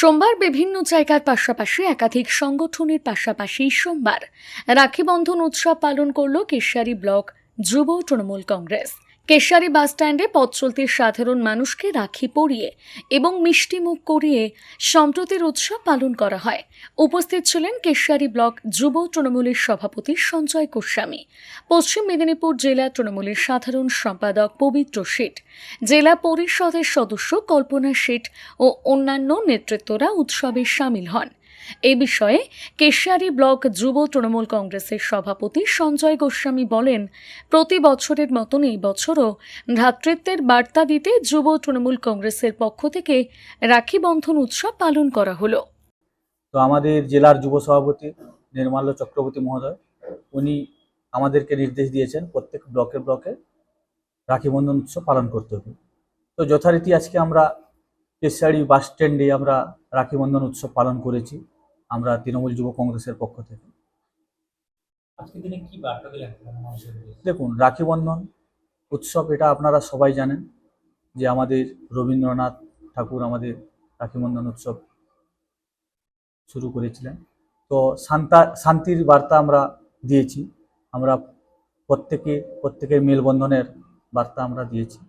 সোমবার বিভিন্ন জায়গার পাশাপাশি একাধিক সংগঠনের পাশাপাশি সোমবার রাখি বন্ধন উৎসব পালন করল কেশারি ব্লক যুব তৃণমূল কংগ্রেস। কেশিয়ারি বাসস্ট্যান্ডে পথ চলতি সাধারণ মানুষকে রাখি পরিয়ে এবং মিষ্টি মুখ করিয়ে সম্প্রতির উৎসব পালন করা হয়। উপস্থিত ছিলেন কেশিয়ারি ব্লক যুব তৃণমূলের সভাপতি সঞ্জয় গোস্বামী, পশ্চিম মেদিনীপুর জেলা তৃণমূলের সাধারণ সম্পাদক পবিত্র শেঠ, জেলা পরিষদের সদস্য কল্পনা শেঠ ও অন্যান্য নেতৃত্বরা উৎসবে সামিল হন। এ বিষয়ে কেশিয়ারি ব্লক যুব তৃণমূল কংগ্রেসের সভাপতি সঞ্জয় গোস্বামী বলেন, প্রতি বছরের মতন এই বছরও ভ্রাতৃত্বের বার্তা দিতে যুব তৃণমূল কংগ্রেসের পক্ষ থেকে রাখি বন্ধন উৎসব পালন করা হলো। তো আমাদের জেলার যুব সভাপতি নির্মাল্য চক্রবর্তী মহোদয়, উনি আমাদেরকে নির্দেশ দিয়েছেন প্রত্যেক ব্লকে ব্লকে রাখি বন্ধন উৎসব পালন করতে হবে। তো যথারীতি আজকে আমরা কেশারি বাস স্ট্যান্ডে আমরা রাখি বন্ধন উৎসব পালন করেছি আমরা তৃণমূল যুব কংগ্রেসের পক্ষ থেকে? দেখুন রাখি বন্ধন উৎসব এটা আপনারা সবাই জানেন যে আমাদের রবীন্দ্রনাথ ঠাকুর আমাদের রাখি বন্ধন উৎসব শুরু করেছিলেন। তো শান্তা শান্তির বার্তা আমরা দিয়েছি আমরা প্রত্যেকে প্রত্যেকের মেলবন্ধনের বার্তা আমরা দিয়েছি।